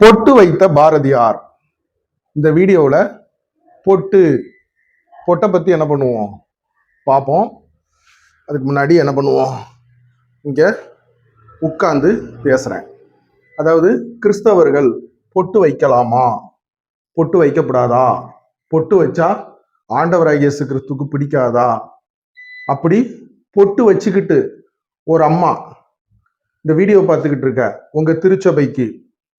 பொட்டு வைத்த பாரதியார். இந்த வீடியோவில் பொட்டு பொட்டை பற்றி என்ன பண்ணுவோம்? பார்ப்போம். அதுக்கு முன்னாடி என்ன பண்ணுவோம்? இங்கே உட்கார்ந்து பேசுகிறேன் அதாவது கிறிஸ்தவர்கள் பொட்டு வைக்கலாமா? பொட்டு வைக்கப்படாதா? பொட்டு வச்சா ஆண்டவராகிய இயேசு கிறிஸ்துக்கு பிடிக்காதா? அப்படி பொட்டு வச்சுக்கிட்டு ஒரு அம்மா இந்த வீடியோ பார்த்துக்கிட்டு இருக்க. உங்கள் திருச்சபைக்கு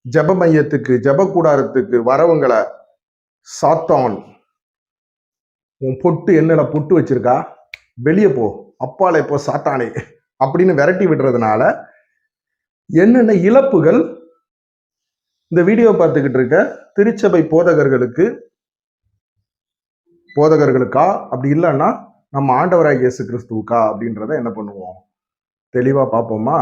ஜெப மையத்துக்கு ஜெப கூடாரத்துக்கு வரவங்களை சாத்தான். உன் பொட்டு என்னல பொட்டு வச்சிருக்கா? வெளியே போ. அப்பாலே போ சாத்தானே. அப்படின்னு விரட்டி விடுறதுனால என்னென்ன இழப்புகள் இந்த வீடியோ பார்த்துக்கிட்டு இருக்க? திருச்சபை போதகர்களுக்கு போதகர்களுக்கா? அப்படி இல்லைன்னா நம்ம ஆண்டவராக இயேசு கிறிஸ்துவுக்கா? அப்படின்றத என்ன பண்ணுவோம்? தெளிவாக பார்ப்போமா?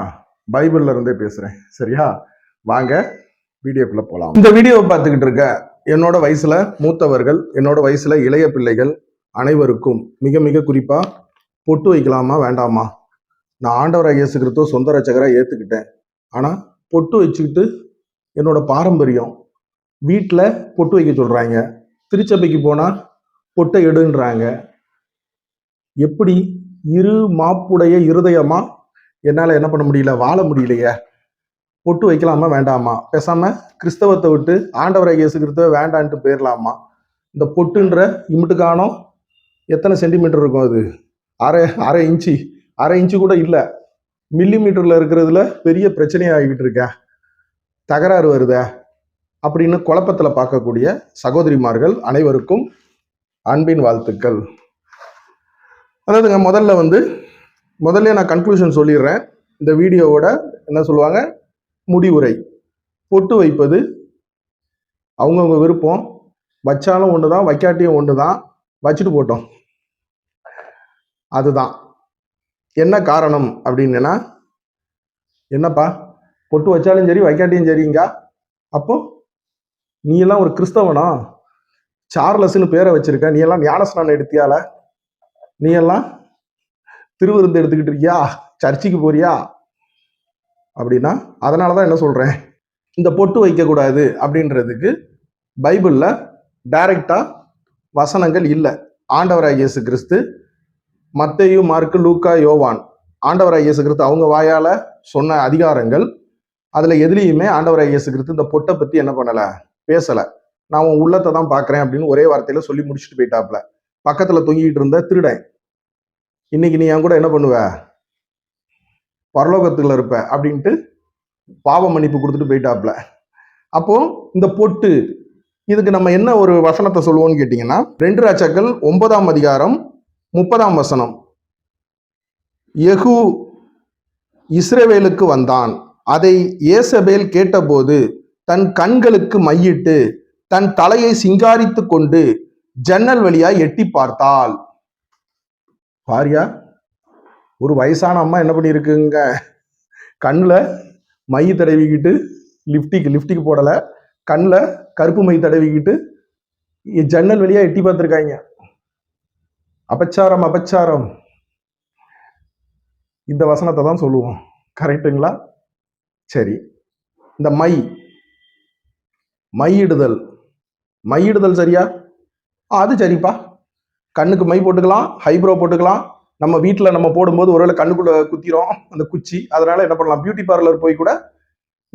பைபிள்ல இருந்தே பேசுகிறேன் சரியா? வாங்க. வீடியோக்குள்ள போகலாம் இந்த வீடியோவை பார்த்துக்கிட்டு இருக்க என்னோட வயசுல மூத்தவர்கள் என்னோட வயசுல இளைய பிள்ளைகள் அனைவருக்கும் மிக மிக குறிப்பா பொட்டு வைக்கலாமா வேண்டாமா? நான் ஆண்டவராக இயேசு கிறிஸ்துவ சொந்த ரச்சகராக ஏற்றுக்கிட்டேன் ஆனால் பொட்டு வச்சுக்கிட்டு என்னோட பாரம்பரியம் வீட்டில் பொட்டு வைக்க சொல்கிறாங்க திருச்சபைக்கு போனால் பொட்டை எடுன்றாங்க. எப்படி இரு மாப்புடைய இருதயமா என்னால் என்ன பண்ண முடியல வாழ முடியலையே? பொட்டு வைக்கலாமா வேண்டாமா? பேசாம கிறிஸ்தவத்தை விட்டு ஆண்டவரை இயேசு கிறிஸ்தவ வேண்டான்ட்டு போயிடலாமா இந்த பொட்டுன்ற இமிட்டுக்கானோ எத்தனை சென்டிமீட்டர் இருக்கும் அது? அரை அரை இன்ச்சு. அரை இன்ச்சு கூட இல்லை. மில்லி மீட்டரில் இருக்கிறதுல பெரிய பிரச்சனையாகிட்டு இருக்கேன் தகராறு வருதே. அப்படின்னு குழப்பத்தில் பார்க்கக்கூடிய சகோதரிமார்கள் அனைவருக்கும் அன்பின் வாழ்த்துக்கள். அதாவதுங்க முதல்ல வந்து முதல்ல நான் கன்க்ளூஷன் சொல்லிடுறேன். இந்த வீடியோவோட என்ன சொல்லுவாங்க? முடிவுரை. பொட்டு வைப்பது. அவங்கவுங்க விருப்பம். வச்சாலும் ஒன்று தான் வைக்காட்டியும் ஒன்று தான் வச்சுட்டு போட்டோம். அதுதான். என்ன காரணம் அப்படின்னா என்னப்பா? பொட்டு வச்சாலும் சரி வைக்காட்டியும் சரிங்க? அப்போ நீ எல்லாம் ஒரு கிறிஸ்தவனா? சார்லஸ்னு பேரை வச்சிருக்க. நீ எல்லாம் ஞானஸ்நானம் எடுத்தியால? நீ எல்லாம் திருவிருந்து எடுத்துக்கிட்டு இருக்கியா? சர்ச்சுக்கு போறியா? அப்படின்னா அதனால தான் என்ன சொல்கிறேன் இந்த பொட்டு வைக்கக்கூடாது அப்படின்றதுக்கு பைபிளில் டைரக்டாக வசனங்கள் இல்லை. ஆண்டவராய் இயேசு கிறிஸ்து மத்தேயு மார்க்கு லூக்கா யோவான். ஆண்டவராய் இயேசு கிறிஸ்து அவங்க வாயால் சொன்ன அதிகாரங்கள் அதில் எதுலேயுமே ஆண்டவராய் இயேசு கிறிஸ்து இந்த பொட்டை பற்றி என்ன பண்ணலை? பேசலை. நான் உன் உள்ளத்தை தான் பார்க்குறேன் அப்படின்னு ஒரே வார்த்தையில் சொல்லி முடிச்சுட்டு போயிட்டாப்ல பக்கத்தில் தொங்கிட்டு இருந்த திருடன். இன்னைக்கு நீ என் கூட என்ன பண்ணுவ? பரலோகத்தில் இருப்பேன் அப்படின்ட்டு பாவ மன்னிப்பு கொடுத்துட்டு போயிட்டாப்ல அப்போ இந்த பொட்டு இதுக்கு நம்ம என்ன ஒரு வசனத்தை சொல்லுவோம்னு கேட்டிங்கன்னா ரெண்டு ராஜாக்கள் ஒன்பதாம் அதிகாரம் முப்பதாம் வசனம். எகு இஸ்ரேவேலுக்கு வந்தான். அதை ஏசபேல் கேட்டபோது தன் கண்களுக்கு மையிட்டு தன் தலையை சிங்காரித்து கொண்டு ஜன்னல் வழியா எட்டி பார்த்தாள். பாரியா? ஒரு வயசான அம்மா என்ன பண்ணியிருக்குங்க கண்ணில் மை தடவிக்கிட்டு லிஃப்டிக்கு லிஃப்டிக்கு போடலை. கண்ணில் கருப்பு மை தடவிக்கிட்டு ஜன்னல் வழியாக எட்டி பார்த்துருக்காங்க. அபச்சாரம் அபச்சாரம். இந்த வசனத்தை தான் சொல்லுவோம். கரெக்டுங்களா சரி. இந்த மை மையிடுதல். மையிடுதல் சரியா? அது சரிப்பா. கண்ணுக்கு மை போட்டுக்கலாம் ஹைப்ரோ போட்டுக்கலாம் நம்ம வீட்டில் நம்ம போடும்போது ஒருவேளை கண்ணுக்குள்ள குத்திரும் அந்த குச்சி. அதனால என்ன பண்ணலாம்? பியூட்டி பார்லர் போய் கூட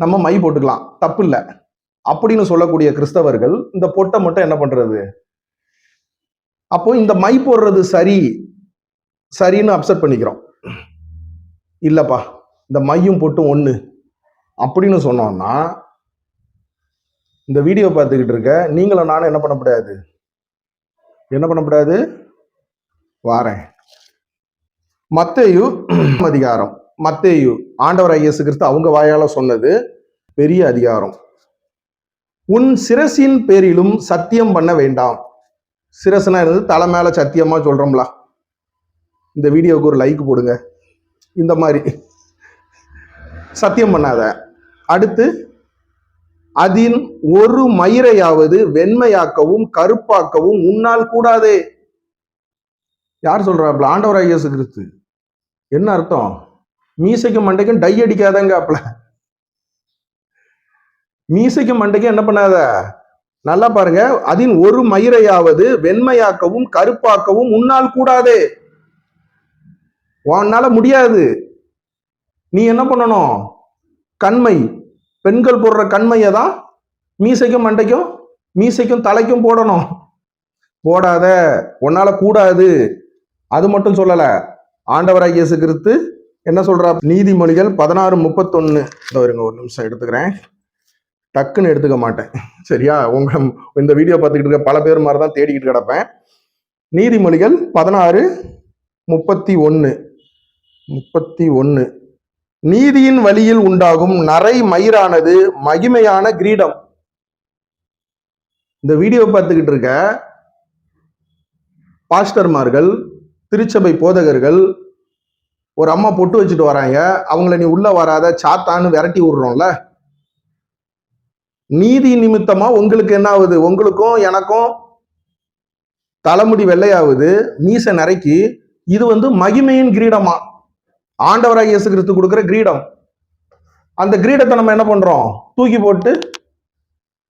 நம்ம மை போட்டுக்கலாம். தப்பு இல்லை அப்படின்னு சொல்லக்கூடிய கிறிஸ்தவர்கள் இந்த பொட்டை மட்டும் என்ன பண்றது? அப்போ இந்த மை போடுறது சரி சரின்னு அப்செட் பண்ணிக்கிறோம். இல்லப்பா இந்த மையும் பொட்டும் ஒன்று அப்படின்னு சொன்னோம்னா இந்த வீடியோ பார்த்துக்கிட்டு இருக்க நீங்களும் நானும் என்ன பண்ண முடியாது? என்ன பண்ண முடியாது? வாரேன். மத்தேயு அதிகாரம். மத்தேயு ஆண்டவர் ஐயசு கிறிஸ்து அவங்க வாயால சொன்னது பெரிய அதிகாரம். உன் சிரசின் பேரிலும் சத்தியம் பண்ண வேண்டாம். சிரசுனா இருந்து தலை மேல சத்தியமா சொல்கிறோம்ல இந்த வீடியோவுக்கு ஒரு லைக் போடுங்க. இந்த மாதிரி. சத்தியம் பண்ணாத. அடுத்து அதின் ஒரு மயிரையாவது வெண்மையாக்கவும் கருப்பாக்கவும் உன்னால் கூடாதே. யார் சொல்றாப்ல ஆண்டவராக இயேசு கிறிஸ்து. என்ன அர்த்தம்? மீசைக்கும் மண்டைக்கும் டை அடிக்காதங்க அப்பல மீசைக்கும் மண்டைக்கும் என்ன பண்ணாத? நல்லா பாருங்க. அதின் ஒரு மயிரையாவது வெண்மையாக்கவும் கருப்பாக்கவும் உன்னால் கூடாதே. உன்னால முடியாது. நீ என்ன பண்ணணும்? கண்மை. பெண்கள் போடுற கண்மையை தான் மீசைக்கும் மண்டைக்கும் மீசைக்கும் தலைக்கும் போடணும். போடாத. உன்னால கூடாது. அது மட்டும் சொல்லலை. ஆண்டவராக இயேசு கிறிஸ்து என்ன சொல்றா நீதிமொழிகள் பதினாறு முப்பத்தொன்னு. இதோ இருங்க ஒரு நிமிஷம் எடுத்துக்கிறேன். டக்குன்னு எடுத்துக்க மாட்டேன். சரியா? உங்க இந்த வீடியோ பார்த்துக்கிட்டு இருக்க பல பேர் மாதிரி தான் தேடிக்கிட்டு கிடப்பேன். நீதிமொழிகள் பதினாறு முப்பத்தி ஒன்று முப்பத்தி ஒன்று நீதியின் வழியில் உண்டாகும் நரை மயிரானது மகிமையான கிரீடம். இந்த வீடியோ பார்த்துக்கிட்டு இருக்க பாஸ்டர்மார்கள் திருச்சபை போதகர்கள் ஒரு அம்மா பொட்டு வச்சுட்டு வராங்க. அவங்கள நீ உள்ள வராத சாத்தான்னு விரட்டி விடுறோம்ல. நீதி நிமித்தமா உங்களுக்கு என்ன ஆகுது உங்களுக்கும் எனக்கும் தலைமுடி வெள்ளையாகுது மீச நிறைக்கு இது வந்து மகிமையின் கிரீடமா? ஆண்டவராக இயேசு கிறிஸ்து கொடுக்குற கிரீடம். அந்த கிரீடத்தை நம்ம என்ன பண்றோம்? தூக்கி போட்டு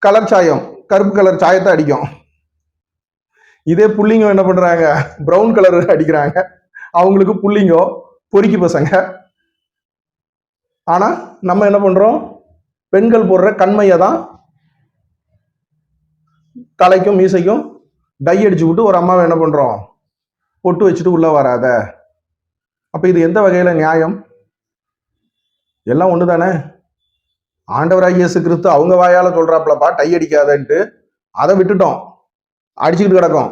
கலர் சாயம் கருப்பு கலர் சாயத்தை அடிக்கும். இதே புள்ளிங்கோ என்ன பண்றாங்க? ப்ரௌன் கலர் அடிக்கிறாங்க. அவங்களுக்கு புள்ளிங்கோ பொறுக்கி பசங்க. ஆனா நம்ம என்ன பண்றோம்? பெண்கள் போடுற கண்மையை தான் தலைக்கும் மீசைக்கும் டை அடிச்சு விட்டு ஒரு அம்மாவை என்ன பண்றோம்? பொட்டு வச்சுட்டு உள்ள வராத. அப்ப இது எந்த வகையில நியாயம்? எல்லாம் ஒன்று தானே ஆண்டவராக இயேசு கிறிஸ்து அவங்க வாயால சொல்றாப்லப்பா டை அடிக்காதன்ட்டு. அதை விட்டுட்டோம். அடிச்சுக்கிட்டு கிடக்கும்.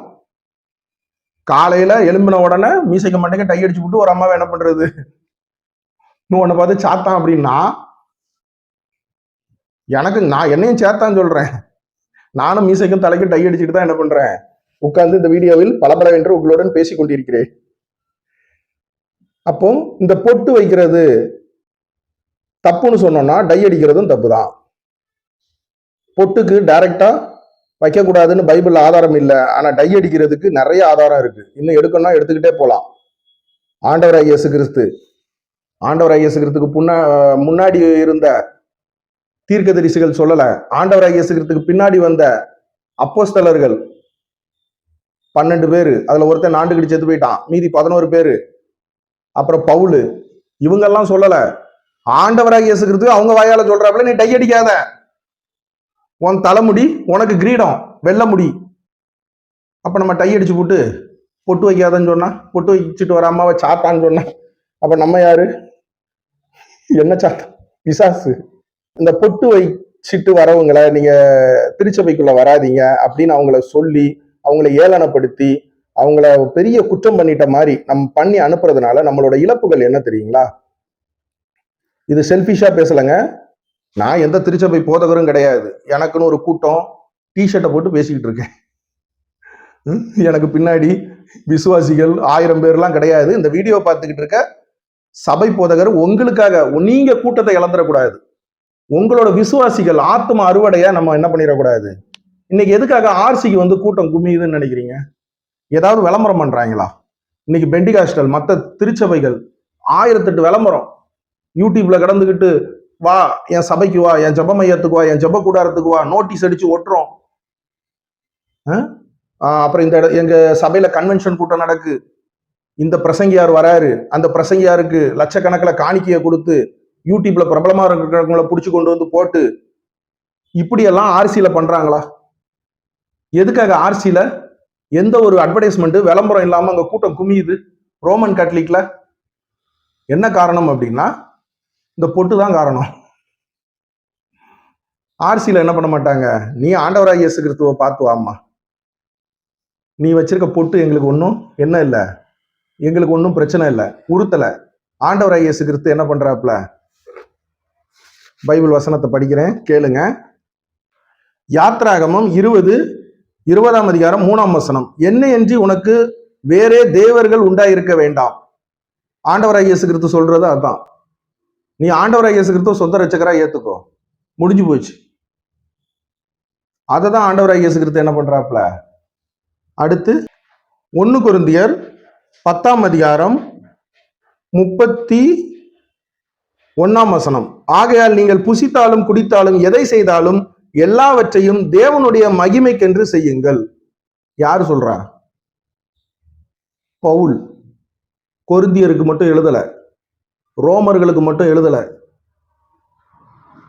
காலையில எலும்பின உடனே மீசைக்க மாட்டேங்க டை அடிச்சு விட்டு ஒரு அம்மாவை என்ன பண்றது? இன்னும் உன்னை பார்த்து சாத்தான் அப்படின்னா எனக்கு நான் என்னையும் சேர்த்தான் சொல்றேன். நானும் மீசைக்கும் தலைக்கும் டை அடிச்சுட்டு தான் என்ன பண்றேன்? உட்கார்ந்து இந்த வீடியோவில் பலபலவென்று உங்களுடன் பேசி கொண்டிருக்கிறேன். அப்போ இந்த பொட்டு வைக்கிறது தப்புன்னு சொன்னோம்னா டை அடிக்கிறதும் தப்பு தான் பொட்டுக்கு டைரக்டா வைக்கக்கூடாதுன்னு பைபிள் ஆதாரம் இல்லை. ஆனால் டை அடிக்கிறதுக்கு நிறைய ஆதாரம் இருக்கு. இன்னும் எடுக்கணும்னா எடுத்துக்கிட்டே போகலாம் ஆண்டவர் இயேசு கிறிஸ்து ஆண்டவராக இயேசு கிறிஸ்துக்கு புன்ன முன்னாடி இருந்த தீர்க்க தரிசிகள் சொல்லலை. ஆண்டவராக இயேசு கிறிஸ்துக்கு பின்னாடி வந்த அப்போஸ்தலர்கள் பன்னெண்டு பேர். அதில் ஒருத்தன் நாண்டுகிட்டு செத்து போயிட்டான். மீதி பதினோரு பேர். அப்புறம் பவுலு. இவங்கெல்லாம் சொல்லலை. ஆண்டவராக இயேசு அவங்க வாயால சொல்றாப்புல நீ டை அடிக்காத. உன் தலைமுடி உனக்கு கிரீடம் வெள்ள முடி. அப்போ நம்ம டை அடிச்சு போட்டு பொட்டு வைக்காதன்னு சொன்னா பொட்டு வச்சுட்டு வர அம்மாவை சாத்தான்னு சொன்னா அப்ப நம்ம யாரு? என்ன சாத்தா? பிசாசு. இந்த பொட்டு வச்சுட்டு வரவங்களை நீங்க திருச்சபைக்குள்ள வராதீங்க அப்படின்னு அவங்கள சொல்லி அவங்கள ஏளனப்படுத்தி அவங்கள பெரிய குற்றம் பண்ணிட்ட மாதிரி நம்ம பண்ணி அனுப்புறதுனால நம்மளோட இழப்புகள் என்ன தெரியுங்களா? இது செல்ஃபிஷா பேசலைங்க. நான் எந்த திருச்சபை போதகரும் கிடையாது. எனக்குன்னு ஒரு கூட்டம் டிஷர்ட்டை போட்டு பேசிக்கிட்டு இருக்கேன். எனக்கு பின்னாடி விசுவாசிகள் ஆயிரம் பேர்லாம் கிடையாது. இந்த வீடியோ பார்த்துக்கிட்டு இருக்க சபை போதகர் உங்களுக்காக நீங்க கூட்டத்தை இழந்துடக்கூடாது. உங்களோட விசுவாசிகள் ஆத்ம அறுவடையா நம்ம என்ன பண்ணிடக்கூடாது? இன்னைக்கு எதுக்காக ஆர்சிக்கு வந்து கூட்டம் குமியுதுன்னு நினைக்கிறீங்க? ஏதாவது விளம்பரம் பண்றாங்களா? இன்னைக்கு பெண்டிகாஸ்டல் மற்ற திருச்சபைகள் ஆயிரத்தெட்டு விளம்பரம் யூடியூப்ல கடந்துக்கிட்டு வா என் சபைக்கு வா என் ஜெப மையத்துக்கு வா என் ஜெப கூடாரத்துக்கு வா நோட்டீஸ் அடிச்சு ஒட்டுறோம். ஆ? அப்புறம் இந்த எங்க சபையில கன்வென்ஷன் கூட்டம் நடக்கு. இந்த பிரசங்கியார் வராரு. அந்த பிரசங்கியாருக்கு லட்சக்கணக்கில் காணிக்கையை கொடுத்து யூடியூப்ல பிரபலமா இருக்கிறவங்கள பிடிச்சி கொண்டு வந்து போட்டு இப்படியெல்லாம் ஆர்சியில பண்றாங்களா? எதுக்காக ஆர்சியில? எந்த ஒரு அட்வர்டைஸ்மெண்ட் விளம்பரம் இல்லாம அங்க கூட்டம் குமியுது ரோமன் கேத்தலிக்ல என்ன காரணம் அப்படின்னா இந்த பொட்டு தான் காரணம். ஆர்சியில என்ன பண்ண மாட்டாங்க? நீ ஆண்டவராக இயேசு கிறிஸ்துவை பார்த்து வாம்மா. நீ வச்சிருக்க பொட்டு எங்களுக்கு ஒன்றும் என்ன இல்லை. எங்களுக்கு ஒன்றும் பிரச்சனை இல்லை. உறுத்தலை. ஆண்டவராக இயேசு கிறிஸ்து என்ன பண்றாப்புல? பைபிள் வசனத்தை படிக்கிறேன் கேளுங்க. யாத்ராகமம் இருபது இருபதாம் அதிகாரம் மூணாம் வசனம். என்ன என்று உனக்கு வேறே தேவர்கள் உண்டாயிருக்க வேண்டாம். ஆண்டவராக இயேசு கிறிஸ்து சொல்றது அதான். நீ ஆண்டவராக இயேசுகிறதோ சொந்த ரச்சகராக ஏத்துக்கோ. முடிஞ்சு போச்சு. அதை தான் ஆண்டவராக இயேசுகிறது என்ன பண்றாப்புல? அடுத்து ஒன்று குருந்தியர் பத்தாம் அதிகாரம் முப்பத்தி ஒன்னாம் வசனம். ஆகையால் நீங்கள் புசித்தாலும் குடித்தாலும் எதை செய்தாலும் எல்லாவற்றையும் தேவனுடைய மகிமைக்கென்று செய்யுங்கள். யார் சொல்றா? பவுல். கொருந்தியருக்கு மட்டும் எழுதலை. ரோமர்களுக்கு மட்டும் எழுதலை.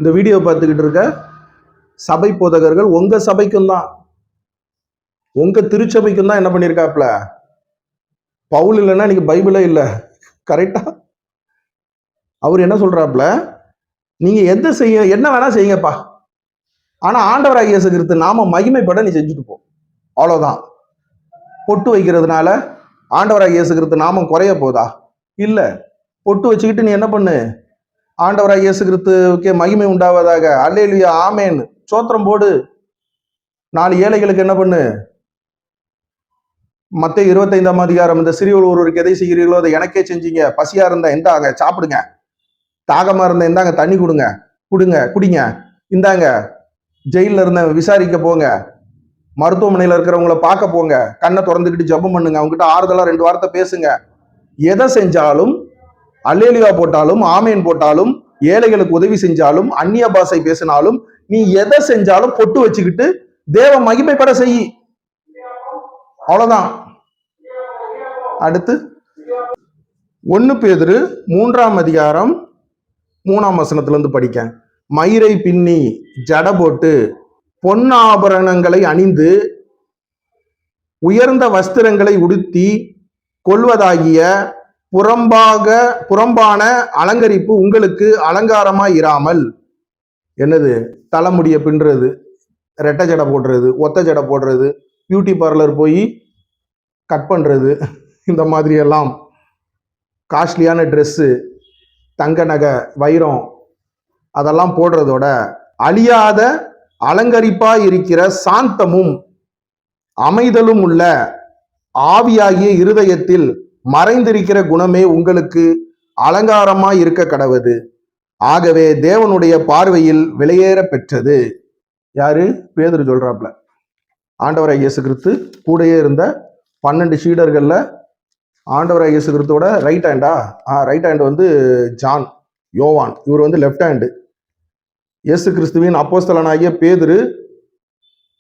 இந்த வீடியோ பார்த்துக்கிட்டு இருக்க சபை போதகர்கள் உங்க சபைக்கும் தான். உங்க திருச்சபைக்கும் தான் என்ன பண்ணியிருக்காப்ல பவுல் இல்லைன்னா இன்னைக்கு பைபிளே இல்லை. கரெக்டா அவர் என்ன சொல்றாப்ல? நீங்க எந்த செய்ய என்ன வேணா செய்யுங்கப்பா. ஆனா ஆண்டவராக இயேசு கிறிஸ்து நாம மகிமைப்பட நீ செஞ்சுட்டு போ. அவ்வளவுதான். பொட்டு வைக்கிறதுனால ஆண்டவராக இயேசு கிறிஸ்து நாமம் குறைய போதா? இல்லை. பொட்டு வச்சுக்கிட்டு நீ என்ன பண்ணு? ஆண்டவராக இயேசு கிறிஸ்துவுக்கே மகிமை உண்டாவதாக. அல்லேலுயா ஆமேன். சோத்திரம் போடு. நாலு ஏழைகளுக்கு என்ன பண்ணு? மத்த இருபத்தைந்தாம் அதிகாரம். இந்த சிறியோர் ஒருவருக்கு எதை செய்கிறீர்களோ அதை எனக்கே செஞ்சீங்க. பசியா இருந்தா இந்தாங்க சாப்பிடுங்க. தாகமா இருந்தா இந்தாங்க தண்ணி கொடுங்க. குடுங்க குடிங்க. இந்தாங்க ஜெயில இருந்த விசாரிக்க போங்க. மருத்துவமனையில இருக்கிறவங்கள பார்க்க போங்க. கண்ணை திறந்துக்கிட்டு ஜெபம் பண்ணுங்க. அவங்ககிட்ட ஆறுதலா ரெண்டு வார்த்தை பேசுங்க. எதை செஞ்சாலும் அல்லேலியா போட்டாலும் ஆமேன் போட்டாலும் ஏழைகளுக்கு உதவி செஞ்சாலும் அந்நிய பாஷை பேசினாலும் நீ எதை செஞ்சாலும் பொட்டு வச்சுக்கிட்டு தேவ மகிமைப்பட செய். அவ்வளவுதான். அடுத்து ஒன்னு பேதிரு மூன்றாம் அதிகாரம் மூணாம் வசனத்துல இருந்து படிக்க மயிரை பின்னி ஜட போட்டு பொன்னாபரணங்களை அணிந்து உயர்ந்த வஸ்திரங்களை உடுத்தி கொள்வதாகிய புறம்பாக புறம்பான அலங்கரிப்பு உங்களுக்கு அலங்காரமா இராமல். என்னது? தலைமுடிய பின்றது ரெட்டை ஜடை போடுறது ஒத்த ஜடை போடுறது பியூட்டி பார்லர் போய் கட் பண்றது இந்த மாதிரி எல்லாம் காஸ்ட்லியான ட்ரெஸ்ஸு தங்க நகை வைரம் அதெல்லாம் போடுறதோட அழியாத அலங்கரிப்பா இருக்கிற சாந்தமும் அமைதலும் உள்ள ஆவியாகிய இருதயத்தில் மறைந்திருக்கிற குணமே உங்களுக்கு அலங்காரமாய் இருக்க கடவுது. ஆகவே தேவனுடைய பார்வையில் விலையேற பெற்றது. யாரு? பேதர் சொல்றாப்ல. ஆண்டவராய் இயேசு கிறிஸ்து கூடயே இருந்த பன்னெண்டு சீடர்கள்ல ஆண்டவராய் இயேசு கிறிஸ்துவோட ரைட் ஹேண்டா ஆ ரைட் ஹேண்ட் வந்து ஜான் யோவான். இவர் வந்து லெஃப்ட் ஹேண்டு இயேசு கிறிஸ்துவின் அப்போஸ்தலனாகிய பேதுரு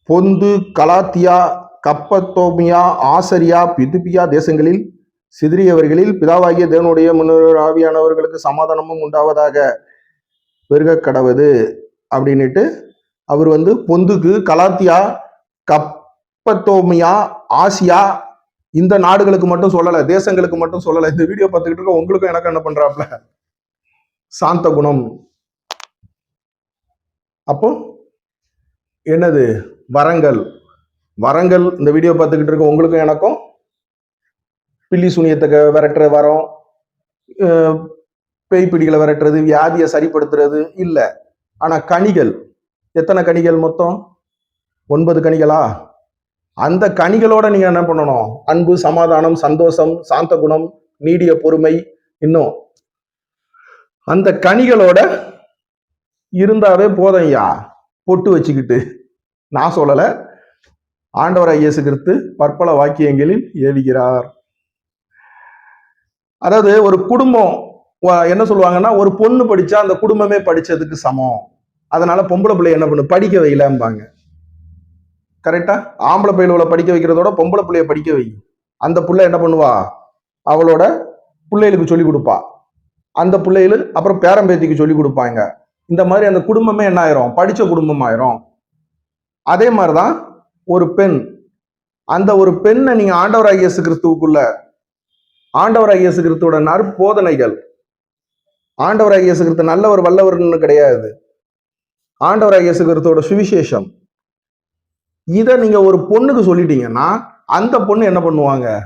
பொந்து கலாத்தியா கப்பத்தோமியா ஆசரியா பிதுபியா தேசங்களில் சிதறியவர்களில் பிதாவாகிய தேவனுடைய முன்னோர் ஆவியானவர்களுக்கு சமாதானமும் உண்டாவதாக பெருக கடவுது அப்படின்னுட்டு அவர் வந்து பொந்துக்கு கலாத்தியா கப்பத்தோமியா ஆசியா இந்த நாடுகளுக்கு மட்டும் சொல்லலை தேசங்களுக்கு மட்டும் சொல்லலை. இந்த வீடியோ பார்த்துக்கிட்டு இருக்க உங்களுக்கும் எனக்கு என்ன பண்றாப்ல சாந்த குணம். அப்போ என்னது? வரங்கள். வரங்கள் இந்த வீடியோ பார்த்துக்கிட்டு இருக்க உங்களுக்கும் எனக்கும் பில்லி சுனியத்தை விரட்டுற வரம் பேய் பிடிகளை விரட்டுறது வியாதியை சரிப்படுத்துறது இல்லை. ஆனால் கனிகள் எத்தனை கனிகள் மொத்தம்? ஒன்பது கனிகளா? அந்த கனிகளோட நீங்க என்ன பண்ணணும்? அன்பு சமாதானம் சந்தோஷம் சாந்த குணம் நீடிய பொறுமை இன்னும். அந்த கனிகளோட இருந்தாவே போதையா பொட்டு வச்சுக்கிட்டு. நான் சொல்லலை. ஆண்டவராய் இயேசு கிறிஸ்து பற்பல வாக்கியங்களில் ஏவுகிறார் அதாவது ஒரு குடும்பம் என்ன சொல்லுவாங்கன்னா ஒரு பொண்ணு படிச்சா அந்த குடும்பமே படிச்சதுக்கு சமம். அதனால பொம்பளை பிள்ளை என்ன பண்ணு படிக்க வைக்கலம்பாங்க கரெக்டா ஆம்பளை பிள்ளைகளை படிக்க வைக்கிறதோட பொம்பளை பிள்ளைய படிக்க வை. அந்த பிள்ளை என்ன பண்ணுவா? அவளோட பிள்ளைகளுக்கு சொல்லி கொடுப்பா. அந்த பிள்ளைகளு அப்புறம் பேரம்பேத்திக்கு சொல்லி கொடுப்பாங்க. இந்த மாதிரி அந்த குடும்பமே என்ன ஆயிரும்? படிச்ச குடும்பம் ஆயிரும். அதே மாதிரிதான் ஒரு பெண். அந்த ஒரு பெண்ணை நீங்க ஆண்டவராக இயேசு கிறிஸ்துவுக்குள்ள ஆண்டவராக இயேசு கிறிஸ்துவோட நற்போதனைகள். ஆண்டவராக இயேசு கிறிஸ்து நல்லவர் வல்லவர்னு கிடையாது. ஆண்டவராக இயேசு கிறிஸ்துவோட சுவிசேஷம். இதை நீங்க ஒரு பொண்ணுக்கு சொல்லிட்டீங்கன்னா அந்த பொண்ணு என்ன பண்ணுவாங்க?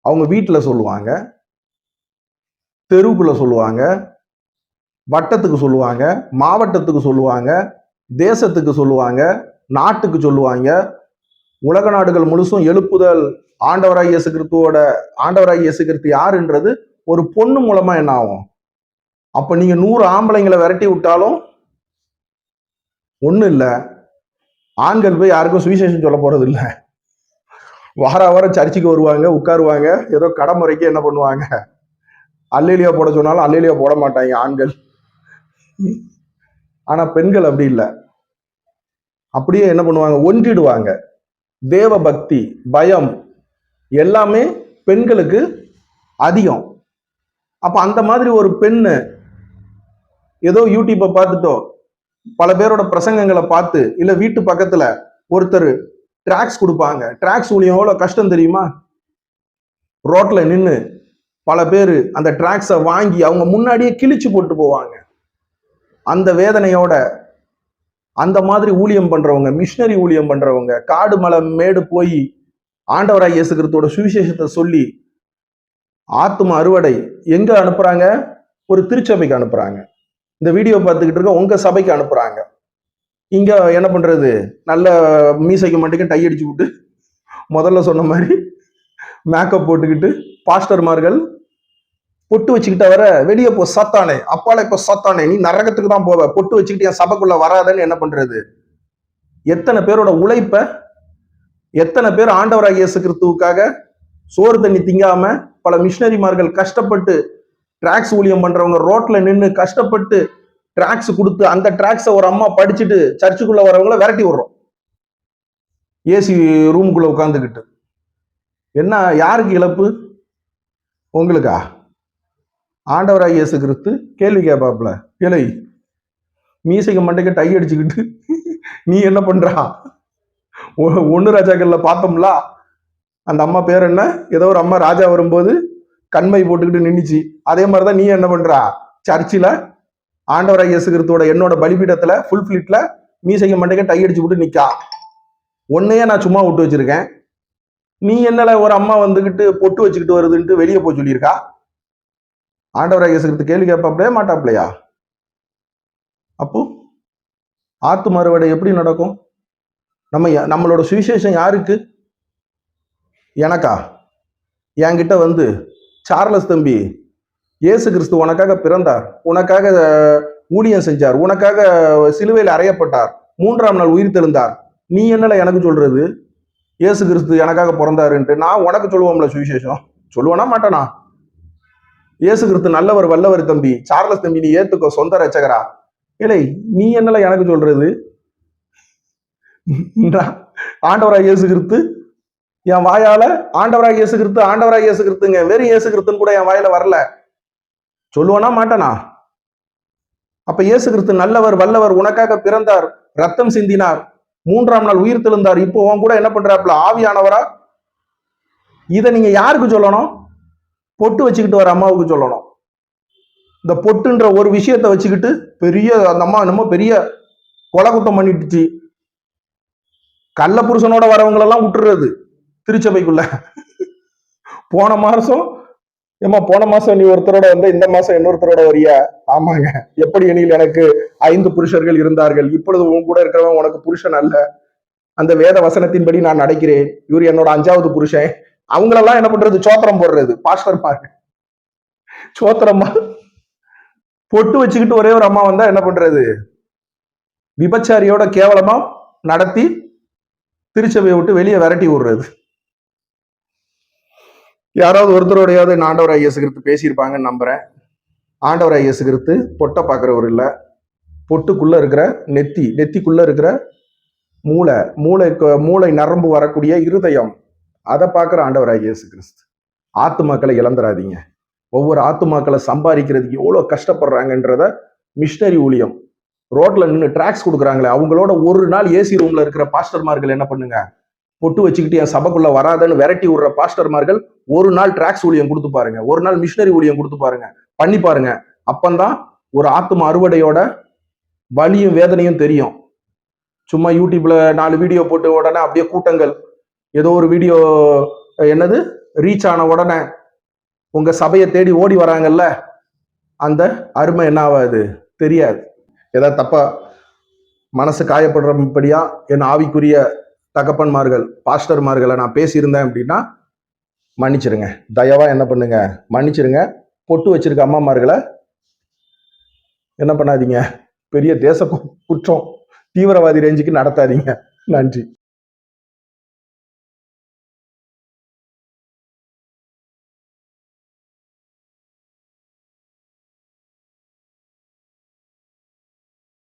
அவங்க வீட்டில் சொல்லுவாங்க. தெருவுக்குள்ள சொல்லுவாங்க. வட்டத்துக்கு சொல்லுவாங்க. மாவட்டத்துக்கு சொல்லுவாங்க. தேசத்துக்கு சொல்லுவாங்க. நாட்டுக்கு சொல்லுவாங்க. உலக நாடுகள் முழுசும் எழுப்புதல் ஆண்டவராய் இயேசு கிறிஸ்துவோட ஆண்டவராய் இயேசு கிறிஸ்து யாருன்றது ஒரு பொண்ணு மூலமா என்ன ஆகும்? அப்ப நீங்க நூறு ஆம்பளைங்களை விரட்டி விட்டாலும் ஒன்றும் இல்லை. ஆண்கள் போய் யாருக்கும் சுவிசேஷம் சொல்ல போறது இல்லை. வார வாரம் சர்ச்சுக்கு வருவாங்க உட்காருவாங்க. ஏதோ கடமுறைக்கு என்ன பண்ணுவாங்க? அல்லேலியா போட சொன்னாலும் அல்லேலியா போட மாட்டாங்க ஆண்கள். ஆனா பெண்கள் அப்படி இல்லை. அப்படியே என்ன பண்ணுவாங்க? ஒன்றிடுவாங்க. தேவபக்தி பயம் எல்லாமே பெண்களுக்கு அதிகம். அப்போ அந்த மாதிரி ஒரு பெண்ணு ஏதோ யூடியூப்பை பார்த்துட்டோ பல பேரோட பிரசங்கங்களை பார்த்து இல்லை வீட்டு பக்கத்தில் ஒருத்தர் ட்ராக்ஸ் கொடுப்பாங்க. ட்ராக்ஸ் ஊழியம் எவ்வளோ கஷ்டம் தெரியுமா? ரோட்டில் நின்று பல பேர் அந்த ட்ராக்ஸை வாங்கி அவங்க முன்னாடியே கிழிச்சு போட்டு போவாங்க. அந்த வேதனையோட அந்த மாதிரி ஊழியம் பண்றவங்க மிஷினரி ஊழியம் பண்றவங்க காடு மலை மேடு போய் ஆண்டவராய் இயேசுகிறதோட சுவிசேஷத்தை சொல்லி ஆத்தும அறுவடை எங்க அனுப்புறாங்க? ஒரு திருச்சபைக்கு அனுப்புறாங்க. இந்த வீடியோ பார்த்துக்கிட்டு இருக்க உங்க சபைக்கு அனுப்புறாங்க. இங்க என்ன பண்றது? நல்ல மீசைக்கு மட்டுக்கு டை அடிச்சு விட்டு முதல்ல சொன்ன மாதிரி மேக்கப் போட்டுக்கிட்டு பாஸ்டர்மார்கள் பொட்டு வச்சுக்கிட்ட வர வெளியே போ சத்தானே. அப்பால இப்போ சத்தானே. நீ நரகத்துக்கு தான் போவ. பொட்டு வச்சுக்கிட்டு என் சபைக்குள்ள வராதன்னு என்ன பண்றது? எத்தனை பேரோட உழைப்ப எத்தனை பேர் ஆண்டவராக இயேசு கிறிஸ்துவுக்காக சோறு தண்ணி திங்காம பல மிஷினரிமார்கள் கஷ்டப்பட்டு டிராக்ஸ் ஊழியம் பண்றவங்க ரோட்ல நின்று கஷ்டப்பட்டு டிராக்ஸ் கொடுத்து அந்த டிராக்ஸை ஒரு அம்மா படிச்சுட்டு சர்ச்சுக்குள்ள வரவங்கள விரட்டி விடுறோம். ஏசி ரூமுக்குள்ள உட்காந்துக்கிட்டு என்ன யாருக்கு இழப்பு? உங்களுக்கா? ஆண்டவராக இயேசு கிறிஸ்து கேள்வி கேட்பாப்ல இலை மீசைக்கு மண்டைக்கு டை அடிச்சுக்கிட்டு நீ என்ன பண்றா? ஒ- ராஜாக்கள்ல பார்த்தோம்ல அந்த அம்மா பேர் என்ன? ஏதோ ஒரு அம்மா ராஜா வரும்போது கண்மை போட்டுக்கிட்டு நின்றுச்சு அதே மாதிரி தான் நீ என்ன பண்றா? சர்ச்சில் ஆண்டவராக இயேசு கிறிஸ்துவோட என்னோட பலிபீடத்தில் ஃபுல் ஃபிளிட்டில் மீசைக்கு மண்டைக்கு டை அடிச்சு விட்டு நிற்கா உன்னையே நான் சும்மா விட்டு வச்சிருக்கேன். நீ என்னல ஒரு அம்மா வந்துக்கிட்டு பொட்டு வச்சுக்கிட்டு வருதுன்ட்டு வெளியே போய் சொல்லியிருக்கா? ஆண்டவராக இயேசுகிறது கிறிஸ்து கேள்வி கேட்பாப்லையா மாட்டாப்லையா? அப்போ ஆத்து மறுவடை எப்படி நடக்கும்? நம்ம நம்மளோட சுவிசேஷம் யாருக்கு? எனக்கா? என்கிட்ட வந்து சார்லஸ் தம்பி இயேசு கிறிஸ்து உனக்காக பிறந்தார். உனக்காக ஊழியம் செஞ்சார். உனக்காக சிலுவையில் அறையப்பட்டார். மூன்றாம் நாள் உயிர் தெழுந்தார். நீ என்னல எனக்கு சொல்றது? இயேசு கிறிஸ்து எனக்காக பிறந்தாருன்ட்டு நான் உனக்கு சொல்லுவோம்ல சுவிசேஷம்? சொல்லுவேனா மாட்டேனா? இயேசு கிறிஸ்து நல்லவர் வல்லவர் தம்பி. சார்லஸ் தம்பி நீ ஏத்துக்கோ சொந்த ரச்சகரா இல்லை நீ என்னல எனக்கு சொல்றது? ஆண்டவராக இயேசு கிறிஸ்து என் வாயால ஆண்டவராக இயேசு கிறிஸ்து ஆண்டவராக இயேசு கிறிஸ்துங்க வெறும் இயேசு கிறிஸ்துன்னு கூட என் வாயில வரல. சொல்லுவேனா மாட்டேனா? அப்ப இயேசு கிறிஸ்து நல்லவர் வல்லவர் உனக்காக பிறந்தார் ரத்தம் சிந்தினார் மூன்றாம் நாள் உயிர் தெழுந்தார். இப்போ உன் கூட என்ன பண்றாப்புல? ஆவியானவரா? இதை நீங்க யாருக்கு சொல்லணும்? பொட்டு வச்சுக்கிட்டு வர அம்மாவுக்கு சொல்லணும். இந்த பொட்டுன்ற ஒரு விஷயத்தை வச்சுக்கிட்டு பெரிய அந்த அம்மா என்னமோ பெரிய கொலை குத்தம் பண்ணிட்டுச்சு. கள்ள புருஷனோட வரவங்களெல்லாம் விட்டுறது திருச்சபைக்குள்ள. போன மாசம் ஏமா போன மாசம் நீ ஒருத்தரோட வந்து இந்த மாசம் இன்னொருத்தரோட வரியா? ஆமாங்க. எப்படி எனில் எனக்கு ஐந்து புருஷர்கள் இருந்தார்கள்? இப்பொழுது உன் கூட இருக்கிறவன் உனக்கு புருஷன் அல்ல. அந்த வேத வசனத்தின்படி நான் நடக்கிறேன். இவர் என்னோட அஞ்சாவது புருஷன். அவங்களெல்லாம் என்ன பண்றது? சோத்திரம் போடுறது. பாஸ்டர் சோத்திரமா பொட்டு வச்சுக்கிட்டு ஒரே ஒரு அம்மா வந்தா என்ன பண்றது? விபச்சாரியோட கேவலமா நடத்தி திருச்சபையை விட்டு வெளியே விரட்டி விடுறது. யாராவது ஒருத்தரோடையாவது நான் ஐயசு இயேசு பேசியிருப்பாங்கன்னு நம்புறேன். ஆண்டவர் ஐயசு கிருத்து பொட்டை பார்க்குறவர் இல்லை. பொட்டுக்குள்ள இருக்கிற நெத்தி நெத்திக்குள்ள இருக்கிற மூளை மூளை மூளை நரம்பு வரக்கூடிய இருதயம். அதை பார்க்குற ஆண்டவராக இயேசு கிறிஸ்து ஆத்துமாக்களை இழந்துடாதீங்க ஒவ்வொரு ஆத்துமாக்களை சம்பாதிக்கிறதுக்கு எவ்வளோ கஷ்டப்படுறாங்கன்றத மிஷினரி ஊழியம். ரோட்ல நின்று ட்ராக்ஸ் கொடுக்குறாங்களே அவங்களோட ஒரு நாள் ஏசி ரூம்ல இருக்கிற பாஸ்டர்மார்கள் என்ன பண்ணுங்க? பொட்டு வச்சுக்கிட்டு என் சபைக்குள்ள வராதன்னு விரட்டி விடுற பாஸ்டர்மார்கள் ஒரு நாள் ட்ராக்ஸ் ஊழியம் கொடுத்து பாருங்க. ஒரு நாள் மிஷினரி ஊழியம் கொடுத்து பாருங்க. பண்ணி பாருங்க. அப்பந்தான் ஒரு ஆத்தும அறுவடையோட வலியும் வேதனையும் தெரியும். சும்மா யூடியூப்ல நாலு வீடியோ போட்டு உடனே அப்படியே கூட்டங்கள். ஏதோ ஒரு வீடியோ என்னது? ரீச் ஆன உடனே உங்க சபையை தேடி ஓடி வராங்கல்ல அந்த அருமை என்ன ஆகாது? தெரியாது. ஏதாவது தப்பா மனசு காயப்படுறபடியா என் ஆவிக்குரிய தகப்பன்மார்கள் பாஸ்டர்மார்களை நான் பேசியிருந்தேன் அப்படின்னா மன்னிச்சிருங்க. தயவா என்ன பண்ணுங்க? மன்னிச்சிருங்க. பொட்டு வச்சிருக்க அம்மாமார்களை என்ன பண்ணாதீங்க? பெரிய தேச குற்றம் தீவிரவாதி ரேஞ்சுக்கு நடத்தாதீங்க. நன்றி.